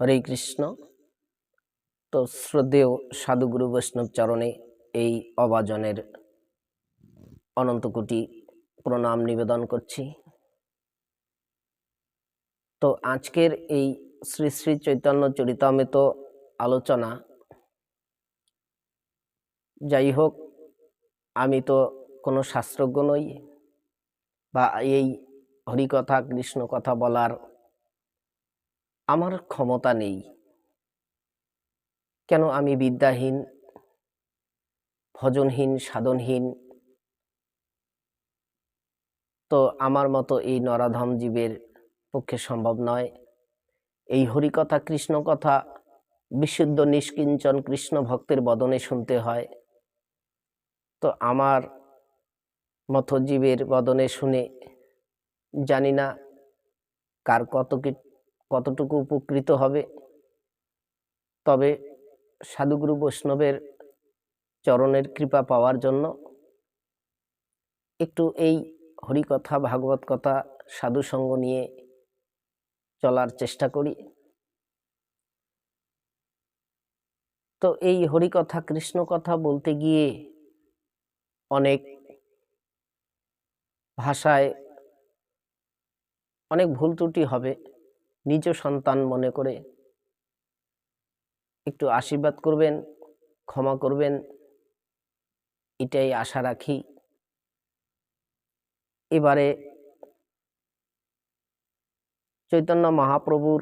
হরে কৃষ্ণ। তো শ্রদ্ধেয় সাধুগুরু বৈষ্ণব চরণে এই অবাজনের অনন্ত কোটি প্রণাম নিবেদন করছি। তো আজকের এই শ্রী শ্রী চৈতন্য চরিতামৃত আলোচনা, যাই হোক, আমি তো কোনো শাস্ত্রজ্ঞ নই বা এই হরিকথা কৃষ্ণ কথা বলার আমার ক্ষমতা নেই। কেন আমি বিদ্যাহীন, ভজনহীন, সাধনহীন? তো আমার মতো এই নরাধম জীবের পক্ষে সম্ভব নয়। এই হরিকথা কৃষ্ণ কথা বিশুদ্ধ, নিষ্কিঞ্চন, কৃষ্ণ ভক্তের বদনে শুনতে হয়। তো আমার মতো জীবের বদনে শুনে জানি না কার কত কতটুকু উপকৃত হবে? তবে সাধুগুরু বৈষ্ণবের চরণের কৃপা পাওয়ার জন্য একটু এই হরিকথা, ভাগবত কথা সাধুসঙ্গ নিয়ে চলার চেষ্টা করি। তো এই হরিকথা, কৃষ্ণ কথা বলতে গিয়ে অনেক ভাষায় অনেক ভুল ত্রুটি হবে। নিজ সন্তান মনে করে একটু আশীর্বাদ করবেন, ক্ষমা করবেন, এটাই আশা রাখি। এবারে চৈতন্য মহাপ্রভুর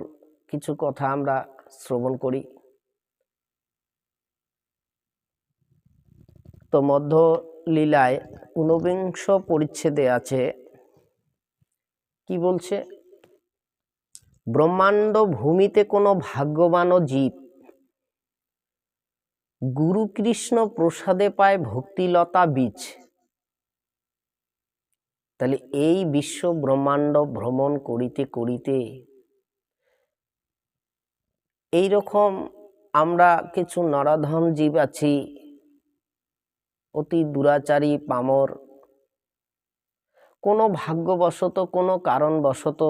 কিছু কথা আমরা শ্রবণ করি। তো মধ্য লীলায় ঊনবিংশ পরিচ্ছেদে আছে, কি বলছে? ব্রহ্মাণ্ড ভূমিতে কোনো ভাগ্যবান জীব। গুরু কৃষ্ণ প্রসাদে পায় ভক্তিলতা বীজ। তাহলে এই বিশ্ব ব্রহ্মাণ্ড ভ্রমণ করিতে করিতে এই রকম আমরা কিছু নরাধম জীব আছি, অতি দুরাচারী, পামর। কোনো ভাগ্যবশত, কোনো কারণবশত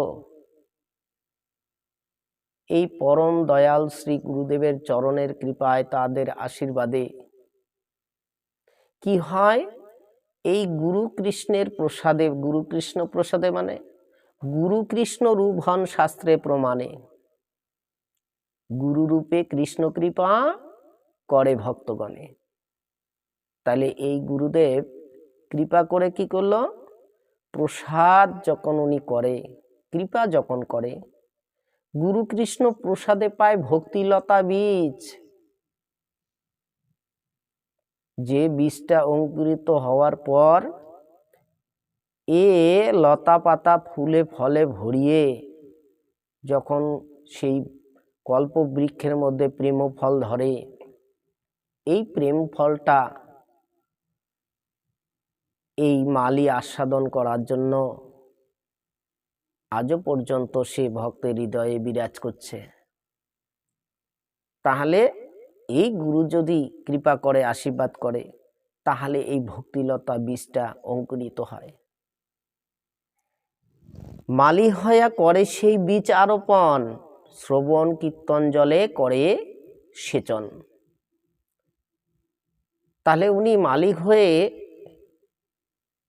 এই পরম দয়াল শ্রী গুরুদেবের চরণের কৃপায় তাদের আশীর্বাদে। কি হয়? এই গুরু কৃষ্ণের প্রসাদে, গুরু কৃষ্ণ প্রসাদে মানে গুরু কৃষ্ণ রূপ হন শাস্ত্রে প্রমাণে। গুরু রূপে কৃষ্ণ কৃপা করে ভক্তগণে। তাহলে এই গুরুদেব কৃপা করে কি করল? প্রসাদ যখন উনি করে, কৃপা যখন করে গুরু কৃষ্ণ প্রসাদে পায় ভক্তিলতা বীজ। যে বীজটা অঙ্কুরিত হওয়ার পর এ লতা পাতা ফুলে ফলে ভরিয়ে, যখন সেই কল্প বৃক্ষের মধ্যে প্রেম ফল ধরে, এই প্রেম ফলটা এই মালি আস্বাদন করার জন্য আজও পর্যন্ত সে ভক্তের হৃদয়ে বিরাজ করছে। তাহলে এই গুরু যদি কৃপা করে, আশীর্বাদ করে, তাহলে এই ভক্তিলতা বীজটা অঙ্কুরিত হয়। মালি হয়া করে সেই বীজ আরোপণ, শ্রবণ কীর্তন জলে করে সেচন। তাহলে উনি মালিক হয়ে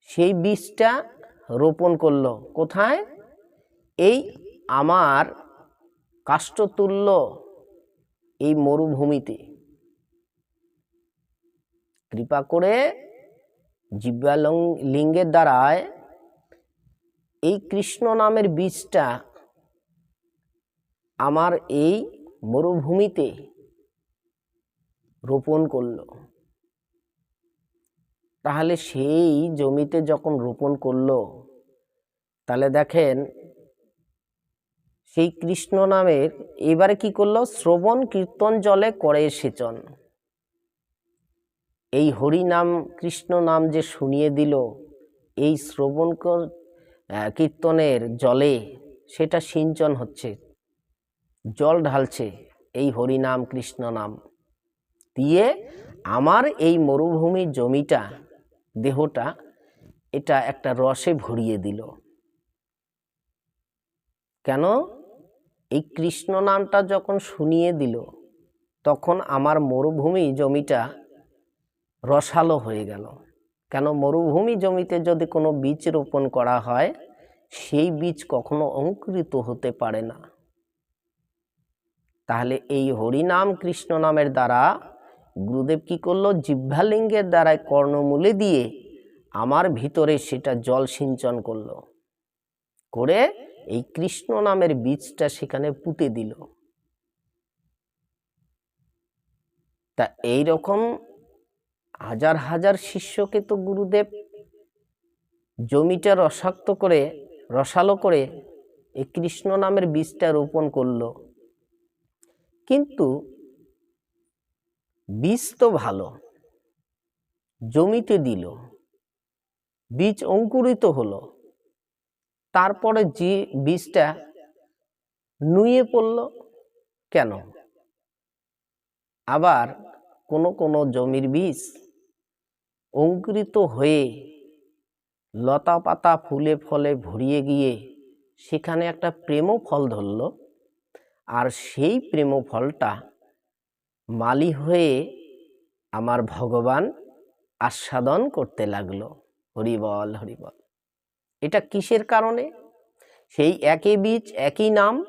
সেই বীজটা রোপণ করল। কোথায়? এই আমার কাষ্টতুল্য এই মরুভূমিতে। কৃপা করে জিব্বা লিঙ্গের দ্বারায় এই কৃষ্ণ নামের বীজটা আমার এই মরুভূমিতে রোপণ করল। তাহলে সেই জমিতে যখন রোপণ করল, তাহলে দেখেন সেই কৃষ্ণ নামের এবারে কি করল? শ্রবণ কীর্তন জলে করে সেচন। এই হরি নাম, কৃষ্ণ নাম যে শুনিয়ে দিল, এই শ্রবণ কীর্তনের জলে সেটা সিঞ্চন হচ্ছে, জল ঢালছে এই হরি নাম, কৃষ্ণ নাম। দিয়ে আমার এই মরুভূমির জমিটা, দেহটা, এটা একটা রসে ভরিয়ে দিল। কেন? এই কৃষ্ণ নামটা যখন শুনিয়ে দিল, তখন আমার মরুভূমি জমিটা রসালো হয়ে গেল। কেন মরুভূমি জমিতে যদি কোনো বীজ রোপণ করা হয়, সেই বীজ কখনো অঙ্কুরিত হতে পারে না। তাহলে এই হরিনাম কৃষ্ণ নামের দ্বারা গুরুদেব কি করল? জিহ্বালিঙ্গের দ্বারায় কর্ণমূলে দিয়ে আমার ভিতরে সেটা জল সিঞ্চন করল। করে এই কৃষ্ণ নামের বীজটা সেখানে পুঁতে দিল। তা এই রকম হাজার হাজার শিষ্যকে তো গুরুদেব জমিটা রসাক্ত করে, রসালো করে এই কৃষ্ণ নামের বীজটা রোপণ করল। কিন্তু বীজ তো ভালো, জমিতে দিল, বীজ অঙ্কুরিত হলো। তারপরে যে বীজটা নুয়ে পড়ল কেন? আবার কোনো কোনো জমির বীজ অঙ্কুরিত হয়ে লতা পাতা ফুলে ফলে ভরিয়ে গিয়ে সেখানে একটা প্রেম ফল ধরল আর সেই প্রেম ফলটা মালি হয়ে আমার ভগবান আস্বাদন করতে লাগল। হরিবল হরিবল এটা কিসের কারণে? সেই একই বীজ, একই নাম?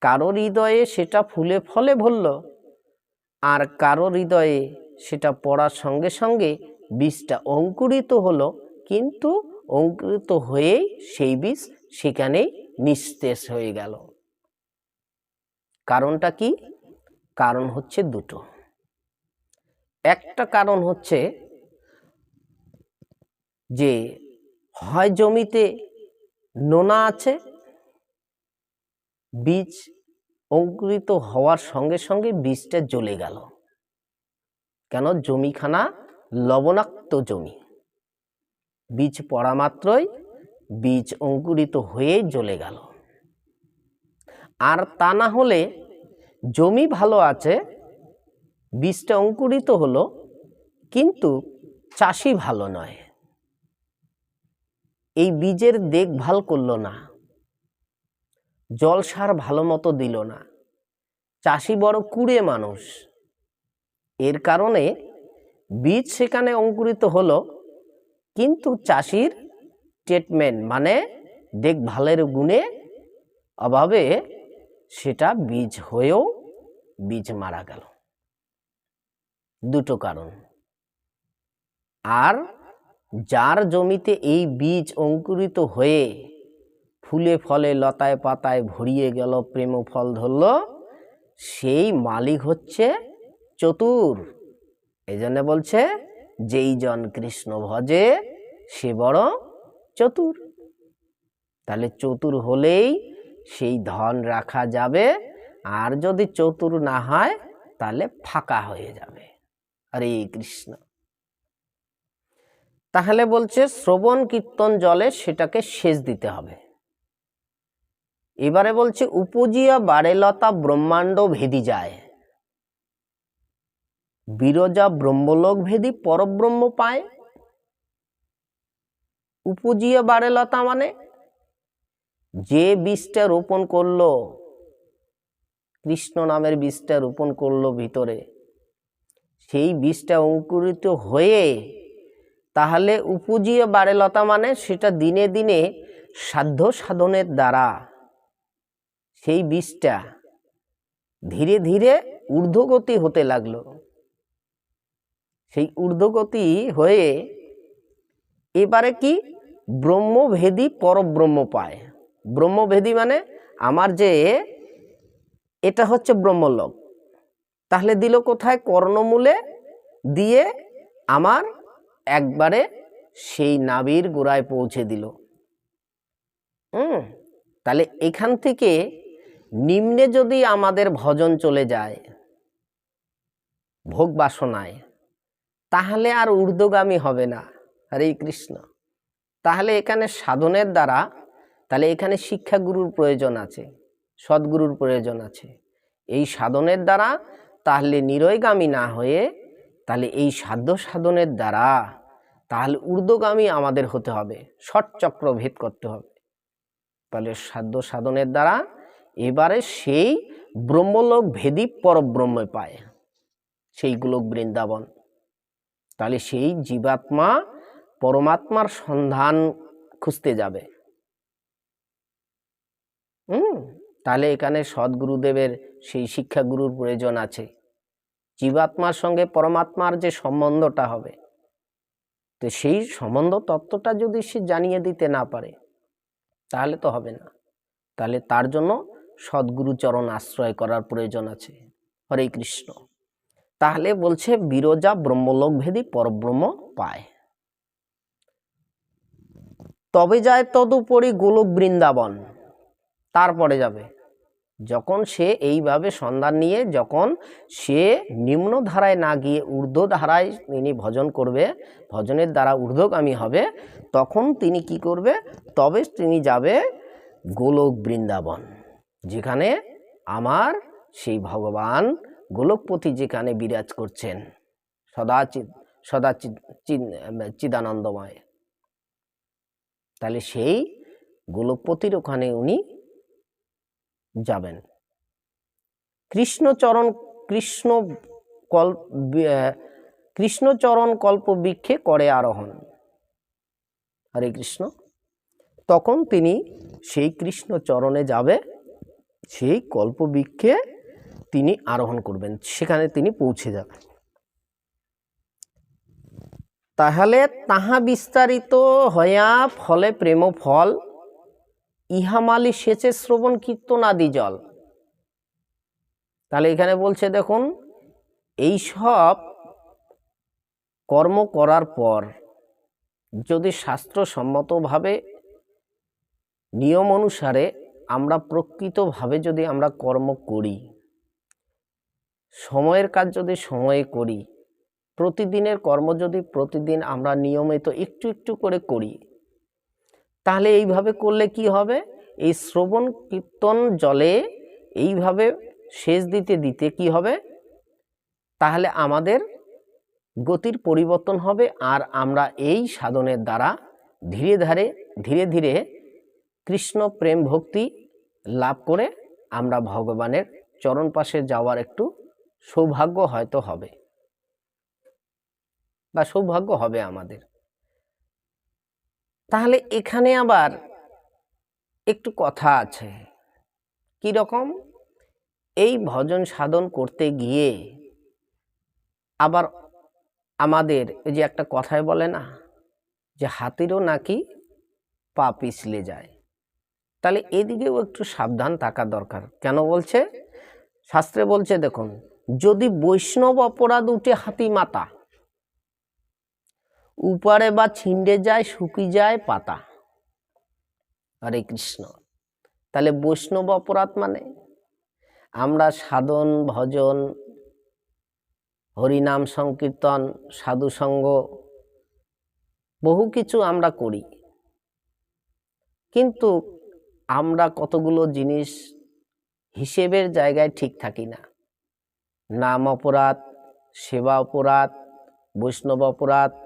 কারও হৃদয়ে সেটা ফুলে ফলে ভরল, আর কারও হৃদয়ে সেটা পড়ার সঙ্গে সঙ্গে বীজটা অঙ্কুরিত হলো, কিন্তু অঙ্কুরিত হয়েই সেই বীজ সেখানেই নিস্তেজ হয়ে গেল। কারণটা কি? কারণ হচ্ছে দুটো। একটা কারণ হচ্ছে যে হয় জমিতে নোনা আছে, বীজ অঙ্কুরিত হওয়ার সঙ্গে সঙ্গে বীজটা জ্বলে গেল। কেন? জমিখানা লবণাক্ত জমি। বীজ পড়া মাত্রই বীজ অঙ্কুরিত হয়ে জ্বলে গেল। আর তা না হলে জমি ভালো আছে, বীজটা অঙ্কুরিত হলো, কিন্তু চাষি ভালো নয়। এই বীজের দেখভাল করল না। জল সার ভালো মতো দিল না। চাষি বড় কুড়ে মানুষ। এর কারণে বীজ সেখানে অঙ্কুরিত হলো, কিন্তু চাষির ট্রিটমেন্ট মানে দেখভালের গুণে অভাবে সেটা বীজ হয়েও বীজ মারা গেল। দুটো কারণ। আর যার জমিতে এই বীজ অঙ্কুরিত হয়ে ফুলে ফলে লতায় পাতায় ভরিয়ে গেল, প্রেম ফল ধরল, সেই মালিক হচ্ছে চতুর। এই জন্য বলছে, যেই জন কৃষ্ণ ভজে, সে বড় চতুর। তাহলে চতুর হলেই সেই ধন রাখা যাবে, আর যদি চতুর না হয়, তাহলে ফাঁকা হয়ে যাবে। হরে কৃষ্ণ। তাহলে বলছে শ্রবণ কীর্তন জলে সেটাকে সেচ দিতে হবে। এবারে বলছে উপজিয়া বারেলতা ব্রহ্মাণ্ড ভেদি যায়। বিরজা ব্রহ্মলোক ভেদি পরব্রহ্ম পায়। উপজিয়া বারেলতা মানে যে বীজটা রোপণ করল, কৃষ্ণ নামের বীজটা রোপণ করল ভিতরে, সেই বীজটা অঙ্কুরিত হয়ে তাহলে উপজিয়ে বাড়ে লতা মানে সেটা দিনে দিনে সাধ্য সাধনের দ্বারা। সেই বীজটা ধীরে ধীরে ঊর্ধ্বগতি হতে লাগল। সেই ঊর্ধ্বগতি হয়ে এবারে কি ব্রহ্মভেদী পরব্রহ্ম পায়। ব্রহ্মভেদী মানে আমার যে এটা হচ্ছে ব্রহ্মলোক। তাহলে দিল কোথায়? কর্ণমূলে দিয়ে আমার একবারে সেই নাবির গোড়ায় পৌঁছে দিল। হুম, তাহলে এখান থেকে নিম্নে যদি আমাদের ভজন চলে যায়, ভোগ বাসনায়, তাহলে আর ঊর্ধ্বগামী হবে না। হরে কৃষ্ণ। তাহলে এখানে সাধনের দ্বারা, তাহলে এখানে শিক্ষাগুরুর প্রয়োজন আছে, সদ্গুরুর প্রয়োজন আছে। এই সাধনের দ্বারা তাহলে নিরয়গামী না হয়ে তাহলে এই সাধ্য সাধনের দ্বারা তাহলে ঊর্ধ্বগামী আমাদের হতে হবে চক্র ভেদ করতে হবে। তাহলে সাধ্য সাধনের দ্বারা এবারে সেই ব্রহ্মলোক ভেদি পরব্রহ্মে পায়, সেই বৃন্দাবন। তাহলে সেই জীবাত্মা পরমাত্মার সন্ধান খুঁজতে যাবে। হুম, তাহলে এখানে সদ্গুরুদেবের সেই শিক্ষাগুরুর প্রয়োজন আছে। জীবাত্মার সঙ্গে পরমাত্মার যে সম্বন্ধটা হবে। তো সেই সম্বন্ধ তত্ত্বটা যদি সে জানিয়ে দিতে না পারে, তাহলে তো হবে না। তাহলে তার জন্য সদ্গুরুচরণ আশ্রয় করার প্রয়োজন আছে। হরে কৃষ্ণ। তাহলে বলছে, বিরজা ব্রহ্মলোকভেদী পরব্রহ্ম পায়। তবে যায় তদুপরি গোলক বৃন্দাবন, তারপরে যাবে। যখন সে এইভাবে সন্ধান নিয়ে যখন সে নিম্ন ধারায় না গিয়ে ঊর্ধ্ব ধারায় তিনি ভজন করবে, ভজনের দ্বারা ঊর্ধ্বগামী হবে, তখন তিনি কি করবে? তবে তিনি যাবে গোলক বৃন্দাবন, যেখানে আমার সেই ভগবান গোলকপতি যেখানে বিরাজ করছেন সদা সদা চিদানন্দময়। তাহলে সেই গোলকপতির ওখানে উনি যাবেন। কৃষ্ণচরণ, কৃষ্ণ কল কৃষ্ণচরণ কল্প বৃক্ষে করে আরোহণ। হরে কৃষ্ণ। তখন তিনি সেই কৃষ্ণ চরণে যাবে, সেই কল্পবৃক্ষে তিনি আরোহণ করবেন, সেখানে তিনি পৌঁছে যাবেন। তাহলে তাহা বিস্তারিত হইয়া ফলে প্রেম ফল ইহামালি সেচে শ্রবণ কীর্তন আদি জল। তাহলে এখানে বলছে দেখুন, এই সব কর্ম করার পর যদি শাস্ত্রসম্মতভাবে নিয়ম অনুসারে আমরা প্রকৃতভাবে যদি আমরা কর্ম করি, সময়ের কাজ যদি সময়ে করি, প্রতিদিনের কর্ম যদি প্রতিদিন আমরা নিয়মিত একটু একটু করে করি তাহলে এইভাবে করলে কি হবে? এই শ্রবণ কীর্তন জলে এইভাবে সেচ দিতে দিতে কি হবে? তাহলে আমাদের গতির পরিবর্তন হবে আর আমরা এই সাধনের দ্বারা ধীরে ধারে, ধীরে ধীরে কৃষ্ণ প্রেম ভক্তি লাভ করে আমরা ভগবানের চরণ পাশে যাওয়ার একটু সৌভাগ্য হয়তো হবে বা সৌভাগ্য হবে আমাদের। তাহলে এখানে আবার একটু কথা আছে। কি রকম? এই ভজন সাধন করতে গিয়ে আবার আমাদের এই যে একটা কথায় বলে না, যে হাতিরও নাকি পা পিছলে যায়। তাহলে এদিকেও একটু সাবধান থাকা দরকার। কেন বলছে? শাস্ত্রে বলছে দেখুন, যদি বৈষ্ণব অপরাধ উঠে হাতি মাতা উপরে বা ছিন্ডে যায়, শুকি যায় পাতা। হরে কৃষ্ণ। তাহলে বৈষ্ণব অপরাধ মানে? আমরা সাধন, ভজন, হরিনাম, সংকীর্তন সাধুসঙ্গ বহু কিছু আমরা করি। কিন্তু আমরা কতগুলো জিনিস হিসেবের জায়গায় ঠিক থাকি না। নাম অপরাধ, সেবা অপরাধ, বৈষ্ণব অপরাধ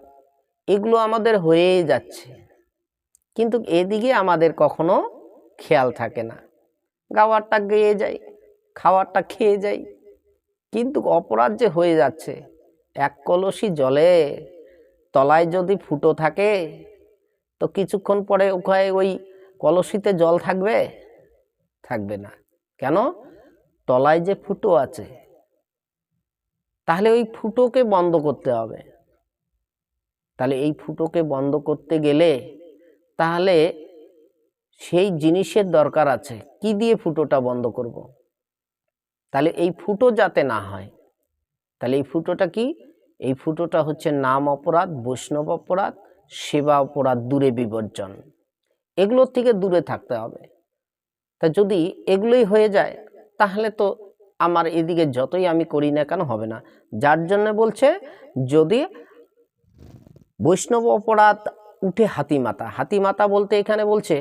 এগুলো আমাদের হয়েই যাচ্ছে। কিন্তু এদিকে আমাদের কখনো খেয়াল থাকে না। গাওয়ারটা গেয়ে যাই খাওয়ারটা খেয়ে যাই কিন্তু অপরাধ যে হয়ে যাচ্ছে, এক কলসি জলে তলায় যদি ফুটো থাকে, তো কিছুক্ষণ পরে ওখানে ওই কলসিতে জল থাকবে? থাকবে না। কেন? তলায় যে ফুটো আছে, তাহলে ওই ফুটোকে বন্ধ করতে হবে। তাহলে এই ফুটোকে বন্ধ করতে গেলে তাহলে সেই জিনিসের দরকার আছে। কি দিয়ে ফুটোটা বন্ধ করব। তাহলে এই ফুটো যাতে না হয়, তাহলে এই ফুটোটা কি? এই ফুটোটা হচ্ছে নাম অপরাধ, বৈষ্ণব অপরাধ, সেবা অপরাধ, দূরে বিবর্জন। এগুলোর থেকে দূরে থাকতে হবে। তা যদি এগুলোই হয়ে যায়, তাহলে তো আমার এদিকে যতই আমি করি না কেন হবে না। যার জন্য বলছে, যদি বৈষ্ণব অপরাধ উঠে হাতিমাতা হাতিমাতা বলতে এখানে বলছে,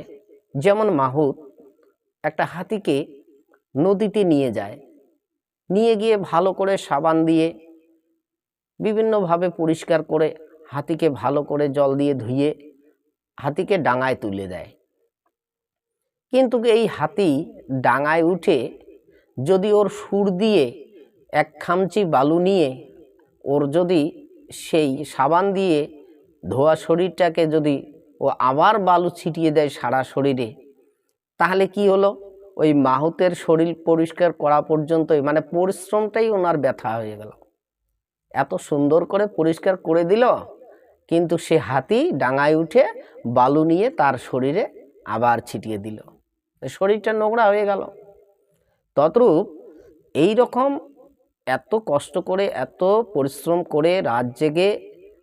যেমন মাহুত একটা হাতিকে নদীতে নিয়ে যায়। নিয়ে গিয়ে ভালো করে সাবান দিয়ে বিভিন্নভাবে পরিষ্কার করে হাতিকে ভালো করে জল দিয়ে ধুয়ে হাতিকে ডাঙায় তুলে দেয়। কিন্তু এই হাতি ডাঙায় উঠে যদি ওর সুর দিয়ে এক খামচি বালু নিয়ে, ওর যদি সেই সাবান দিয়ে ধোয়া শরীরটাকে যদি ও আবার বালু ছিটিয়ে দেয় সারা শরীরে, তাহলে কি হলো? ওই মাহুতের শরীর পরিষ্কার করা পর্যন্তই মানে পরিশ্রমটাই ওনার ব্যথা হয়ে গেল। এত সুন্দর করে পরিষ্কার করে দিল, কিন্তু সে হাতি ডাঙায় উঠে বালু নিয়ে তার শরীরে আবার ছিটিয়ে দিল। শরীরটা নোংরা হয়ে গেল। তদ্রূপ এই রকম এত কষ্ট করে, এত পরিশ্রম করে রাত জেগে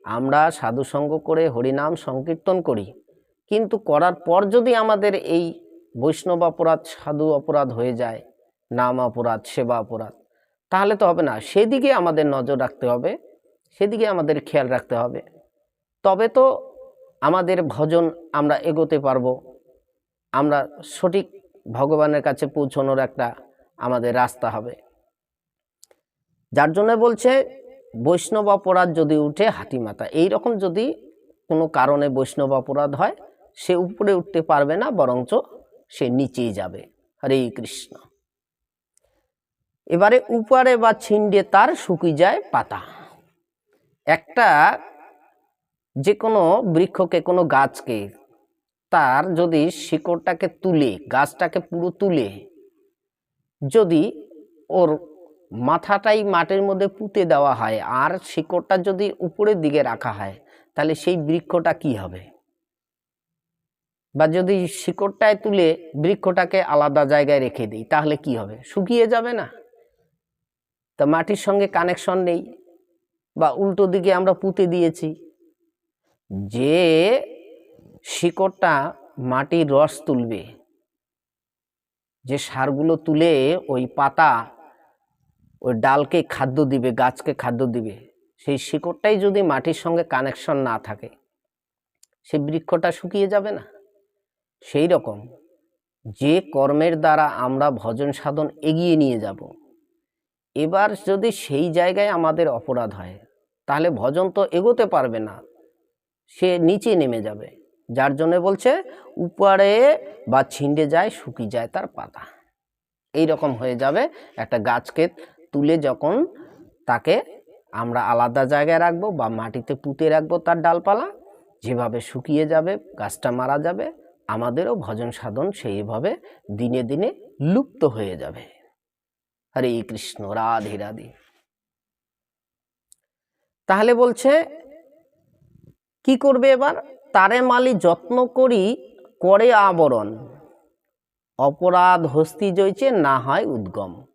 আমরা সাধুসঙ্গ করে হরিনাম সংকীর্তন করি। কিন্তু করার পর যদি আমাদের এই বৈষ্ণব অপরাধ, সাধু অপরাধ হয়ে যায়, নাম অপরাধ, সেবা অপরাধ, তাহলে তো হবে না। সেদিকে আমাদের নজর রাখতে হবে, সেদিকে আমাদের খেয়াল রাখতে হবে। তবে তো আমাদের ভজন আমরা এগোতে পারব। আমরা সঠিক ভগবানের কাছে পৌঁছানোর একটা আমাদের রাস্তা হবে। যার জন্য বলছে বৈষ্ণব অপরাধ যদি উঠে হাতিমাতা এই রকম যদি কোনো কারণে বৈষ্ণব অপরাধ হয়, সে উপরে উঠতে পারবে না, বরঞ্চ সে নিচেই যাবে। হরে কৃষ্ণ। এবারে উপরে বা ছিন্ডে তার শুকি যায় পাতা। একটা যে কোনো বৃক্ষকে, কোনো গাছকে তার যদি শিকড়টাকে তুলে, গাছটাকে পুরো তুলে, যদি ওর মাথাটাই মাটির মধ্যে পুঁতে দেওয়া হয় আর শিকড়টা যদি উপরের দিকে রাখা হয়, তাহলে সেই বৃক্ষটা কি হবে? বা যদি শিকড়টায় তুলে বৃক্ষটাকে আলাদা জায়গায় রেখে দিই, তাহলে কি হবে? শুকিয়ে যাবে না? তা মাটির সঙ্গে কানেকশন নেই বা উল্টো দিকে আমরা পুঁতে দিয়েছি। যে শিকড়টা মাটির রস তুলবে, যে সারগুলো তুলে ওই পাতা ওই ডালকে খাদ্য দিবে, গাছকে খাদ্য দিবে, সেই শিকড়টাই যদি মাটির সঙ্গে কানেকশন না থাকে, সেই বৃক্ষটা শুকিয়ে যাবে না। সেই রকম যে কর্মের দ্বারা আমরা ভজন সাধন এগিয়ে নিয়ে যাব, এবার যদি সেই জায়গায় আমাদের অপরাধ হয়, তাহলে ভজন তো এগোতে পারবে না, সে নিচে নেমে যাবে, যার জন্য বলছে, উপরে বা ছিঁড়ে যায়, শুকিয়ে যায় তার পাতা। এই রকম হয়ে যাবে একটা গাছকে তুলে যখন তাকে আমরা আলাদা জায়গায় রাখব বা মাটিতে পুঁতে রাখব তার ডালপালা, যেভাবে শুকিয়ে যাবে, গাছটা মারা যাবে, আমাদেরও ভজন সাধন সেইভাবে দিনে দিনে লুপ্ত হয়ে যাবে। হরে কৃষ্ণ, রাধে রাধে। তাহলে বলছে, কি করবে এবার? তারে মালি যত্ন করি, করে আবরণ। অপরাধ হস্তি জয়ছে না হয় উদ্গম।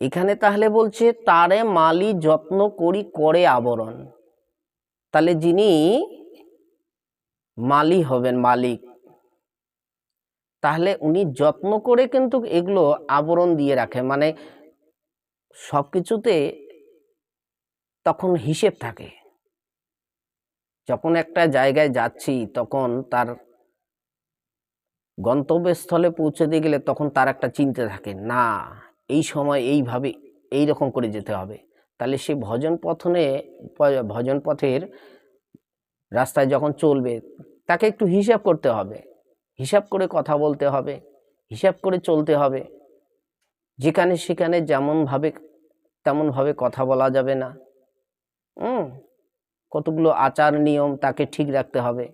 এখানে তাহলে বলছে, তারে মালি যত্ন করি, করে আবরণ। তাহলে যিনি মালি হবেন, মালিক, তাহলে উনি যত্ন করে কিন্তু এগুলো আবরণ দিয়ে রাখে। মানে সব কিছুতে তখন হিসেব থাকে। যখন একটা জায়গায় যাচ্ছি, তখন তার গন্তব্যস্থলে পৌঁছে দিয়ে গেলে তখন তার একটা চিন্তা থাকে, না এই সময় এইভাবে, এই রকম করে যেতে হবে। তাহলে সে ভজন পথনে, ভজন পথের রাস্তায় যখন চলবে, তাকে একটু হিসাব করতে হবে। হিসাব করে কথা বলতে হবে, হিসাব করে চলতে হবে। যেখানে সেখানে যেমনভাবে, তেমনভাবে কথা বলা যাবে না। হুম? কতগুলো আচার নিয়ম তাকে ঠিক রাখতে হবে।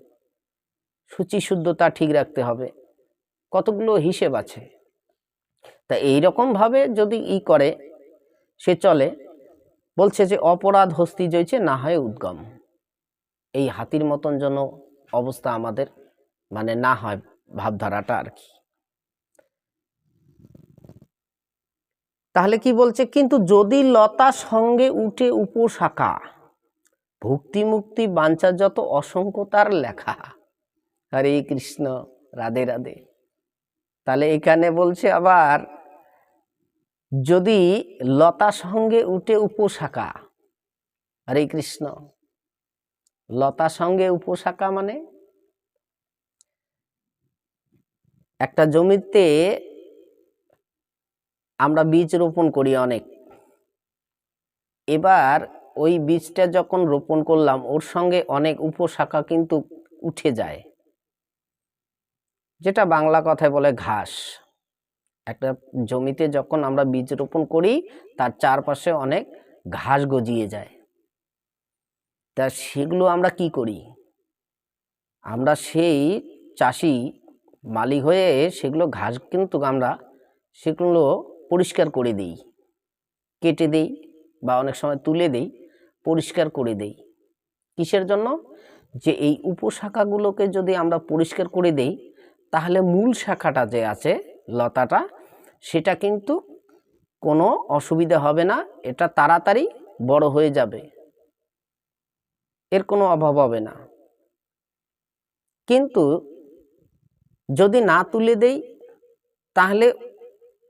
সূচি শুদ্ধতা ঠিক রাখতে হবে। কতগুলো হিসেব আছে। তা ভাবে যদি ই করে, সে চলে। বলছে যে, অপরাধ হস্তি জয়ছে, না হয় উদ্গম। এই হাতির মতন যেন অবস্থা আমাদের মানে না হয় ভাবধারাটা আর কি। তাহলে কি বলছে, কিন্তু যদি লতা সঙ্গে উঠে উপশাখা ভক্তি মুক্তি বাঞ্ছা যত অসংখ্য তার লেখা। হরে কৃষ্ণ, রাধে রাধে। তাহলে এখানে বলছে আবার, যদি লতা সঙ্গে উঠে উপশাখা, হরে কৃষ্ণ। লতা সঙ্গে উপশাখা মানে একটা জমিতে আমরা বীজ রোপণ করি অনেক। এবার ওই বীজটা যখন রোপণ করলাম, ওর সঙ্গে অনেক উপশাখা কিন্তু উঠে যায়। যেটা বাংলা কথায় বলে ঘাস। একটা জমিতে যখন আমরা বীজ রোপণ করি, তার চারপাশে অনেক ঘাস গজিয়ে যায়। তা সেগুলো আমরা কি করি? আমরা সেই চাষি মালিক হয়ে সেগুলো ঘাস কিন্তু আমরা সেগুলো পরিষ্কার করে দিই। কেটে দেই বা অনেক সময় তুলে দেই, পরিষ্কার করে দেই। কিসের জন্য? যে এই উপশাখাগুলোকে যদি আমরা পরিষ্কার করে দেই তাহলে মূল শাখাটা যে আছে, লতাটা, সেটা কিন্তু কোনো অসুবিধা হবে না, এটা তাড়াতাড়ি বড় হয়ে যাবে। এর কোনো অভাব হবে না। কিন্তু যদি না তুলে দেই, তাহলে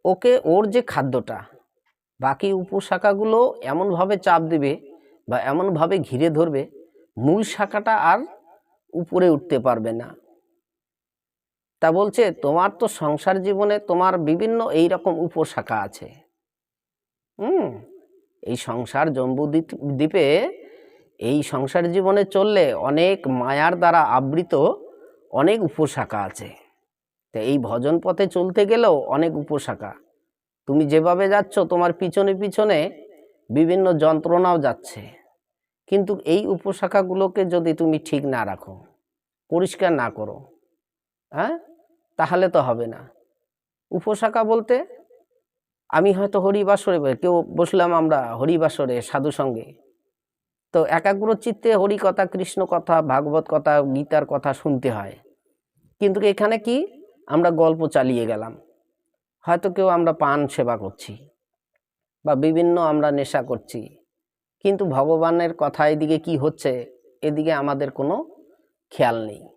ওকে ওর যে খাদ্যটা, বাকি উপশাখাগুলো এমনভাবে চাপ দেবে বা এমনভাবে ঘিরে ধরবে, মূল শাখাটা আর উপরে উঠতে পারবে না। তা বলছে, তোমার তো সংসার জীবনে তোমার বিভিন্ন এই রকম উপশাখা আছে। হুম, এই সংসার জম্বু দ্বীপে এই সংসার জীবনে চললে অনেক মায়ার দ্বারা আবৃত অনেক উপশাখা আছে। তা এই ভজন পথে চলতে গেলেও অনেক উপশাখা। তুমি যেভাবে যাচ্ছ, তোমার পিছনে পিছনে বিভিন্ন যন্ত্রণাও যাচ্ছে। কিন্তু এই উপশাখাগুলোকে যদি তুমি ঠিক না রাখো, পরিষ্কার না করো হ্যাঁ? তাহলে তো হবে না। উপশাখা বলতে আমি হয়তো হরিবাসরে কেউ বসলাম আমরা হরিবাসরে সাধু সঙ্গে। তো একাগ্র চিত্তে হরি কথা কৃষ্ণ কথা ভাগবত কথা, গীতার কথা শুনতে হয়। কিন্তু এখানে কি? আমরা গল্প চালিয়ে গেলাম। হয়তো কেউ আমরা পান সেবা করছি বা বিভিন্ন আমরা নেশা করছি। কিন্তু ভগবানের কথা এদিকে কি হচ্ছে? এদিকে আমাদের কোনো খেয়াল নেই।